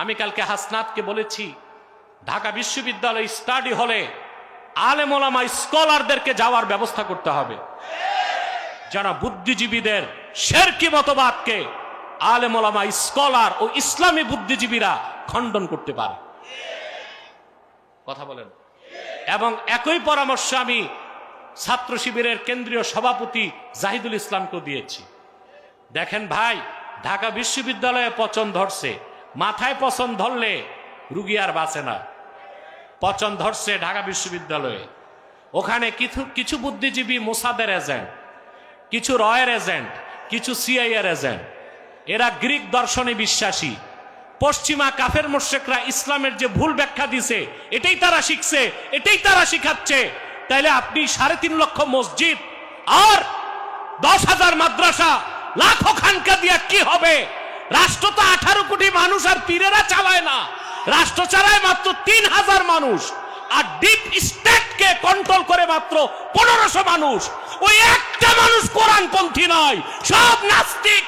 আমি কালকে হাসনাতকে বলেছি, ঢাকা বিশ্ববিদ্যালয় স্টাডি হলে আলেমোলামা স্কলারদেরকে যাওয়ার ব্যবস্থা করতে হবে। যারা বুদ্ধিজীবীদের শেরকি মতবাদকে আলেমোলামা স্কলার ও ইসলামী বুদ্ধিজীবীরা খণ্ডন করতে পারে। কথা বলেন। এবং একই পরামর্শ আমি ছাত্র শিবিরের কেন্দ্রীয় সভাপতি জাহিদুল ইসলামকেও দিয়েছি। দেখেন ভাই, ঢাকা বিশ্ববিদ্যালয়ে পচন ধরছে। মাথায় পচন ধরলে রুগী আর বাঁচে না। পচন ধরছে ঢাকা বিশ্ববিদ্যালয়ে। ওখানে কিছু কিছু বুদ্ধিজীবী মোসাদের এজেন্ট, কিছু রয়ের এজেন্ট, কিছু সিআইএর এজেন্ট। এরা গ্রিক দর্শনে বিশ্বাসী। পশ্চিমা কাফের মোশেকরা ইসলামের যে ভুল ব্যাখ্যা দিছে, এটাই তারা শিখছে, এটাই তারা শিখাচ্ছে। তাইলে আপনি সাড়ে তিন লক্ষ মসজিদ আর দশ হাজার মাদ্রাসা, লাখো খানকা দিয়া কি হবে? রাষ্ট্র তো আঠারো কোটি মানুষ আর পীরেরা চালায় না। রাষ্ট্র চালায় মাত্র তিন হাজার মানুষ। আর ডিপ স্টেটকে কন্ট্রোল করে মাত্র পনেরোশো মানুষ। ওই একটা মানুষ কোরআনপন্থী নয়, সব নাস্তিক